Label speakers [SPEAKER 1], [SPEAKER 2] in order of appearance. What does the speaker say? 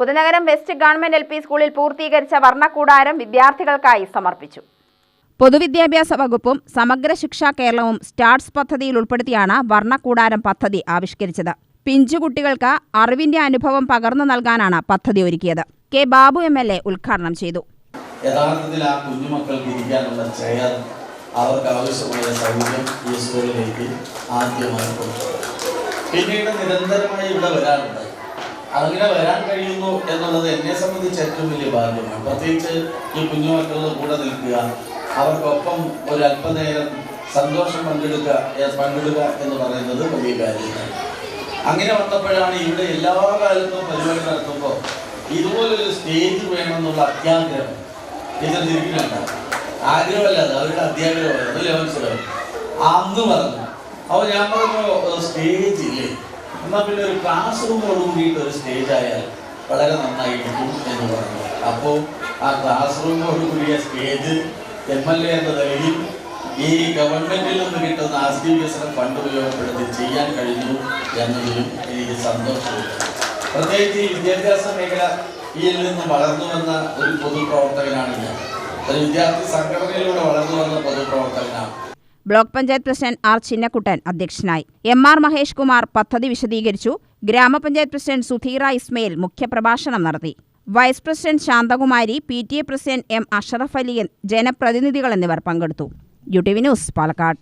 [SPEAKER 1] Puthunagaram west government L P സ്കൂളിൽ പൂർത്തീകരിച്ച വർണക്കൂടാരം വിദ്യാർത്ഥികൾക്കായി സമർപ്പിച്ചു. പൊതുവിദ്യാഭ്യാസ വകുപ്പും സമഗ്ര ശിക്ഷാ കേരളവും സ്റ്റാർട്സ് പദ്ധതിയിൽ ഉൾപ്പെടുത്തിയാണ് വർണക്കൂടാരം പദ്ധതി ആവിഷ്കരിച്ചത്. പിഞ്ചുകുട്ടികൾക്ക് അറിവിന്റെ അനുഭവം പകർന്നു നൽകാനാണ് പദ്ധതി ഒരുക്കിയത്. K Babu M L A ഉദ്ഘാടനം ചെയ്തു.
[SPEAKER 2] യഥാർത്ഥത്തിൽ ആ കുഞ്ഞുമക്കൾക്ക് ഇരിക്കാനുള്ള ചെയർ അവർക്ക് ആവശ്യമായ സൗകര്യം ഈ സ്കൂളിലേക്ക് ആദ്യമായി കൊടുത്തു. പിന്നീട് നിരന്തരമായി ഇവിടെ വരാറുണ്ട്. അങ്ങനെ വരാൻ കഴിയുന്നു എന്നുള്ളത് എന്നെ സംബന്ധിച്ച് ഏറ്റവും വലിയ ഭാഗ്യമാണ് പ്രത്യേകിച്ച് ഈ കുഞ്ഞുമക്കളുടെ കൂടെ നിൽക്കുക അവർക്കൊപ്പം ഒരു അല്പനേരം സന്തോഷം പങ്കെടുക്കുക ഏ, പങ്കിടുക എന്ന് പറയുന്നത് വലിയ കാര്യമാണ്. അങ്ങനെ വന്നപ്പോഴാണ് ഇവിടെ എല്ലാ കാലത്തും പരിപാടി നടത്തുമ്പോൾ ഇതുപോലൊരു സ്റ്റേജ് വേണമെന്നുള്ള അത്യാഗ്രഹം ടീച്ചർ തിരിക്കുന്നുണ്ട്. ആഗ്രഹമല്ല അത് അവരുടെ അത്യാഗ്രഹമായിരുന്നു മനസ്സിലാവും അന്ന് പറഞ്ഞു. അപ്പോൾ ഞാൻ പറഞ്ഞു സ്റ്റേജ് എന്നാൽ പിന്നെ ഒരു ക്ലാസ് റൂമോട് കൂടിയിട്ട് ഒരു സ്റ്റേജ് ആയാൽ വളരെ നന്നായിരിക്കും എന്ന് പറഞ്ഞു. അപ്പോൾ ആ ക്ലാസ് റൂമോട് കൂടിയ സ്റ്റേജ് എം എൽ എ എന്ന നിലയിൽ ഈ ഗവൺമെന്റിൽ നിന്ന് കിട്ടുന്ന ആസ്തി വികസനം ഫണ്ട് ഉപയോഗപ്പെടുത്തി ചെയ്യാൻ കഴിഞ്ഞു എന്നതിലും എനിക്ക് സന്തോഷമുണ്ട്. പ്രത്യേകിച്ച് ഈ വിദ്യാഭ്യാസ മേഖലയിൽ നിന്ന് വളർന്നു വന്ന ഒരു പൊതുപ്രവർത്തകനാണ് ഞാൻ. ഒരു വിദ്യാർത്ഥി സംഘടനയിലൂടെ വളർന്നു വന്ന പൊതുപ്രവർത്തകനാണ്
[SPEAKER 1] block panchayat president R Chinnakuttan അധ്യക്ഷനായി. എം ആർ മഹേഷ് കുമാർ പദ്ധതി വിശദീകരിച്ചു. ഗ്രാമപഞ്ചായത്ത് പ്രസിഡന്റ് സുധീറ ഇസ്മയിൽ മുഖ്യപ്രഭാഷണം നടത്തി. Vice president Santhakumari P T A president M Ashraf Ali ജനപ്രതിനിധികൾ എന്നിവർ പങ്കെടുത്തു. U T V news Palakkad.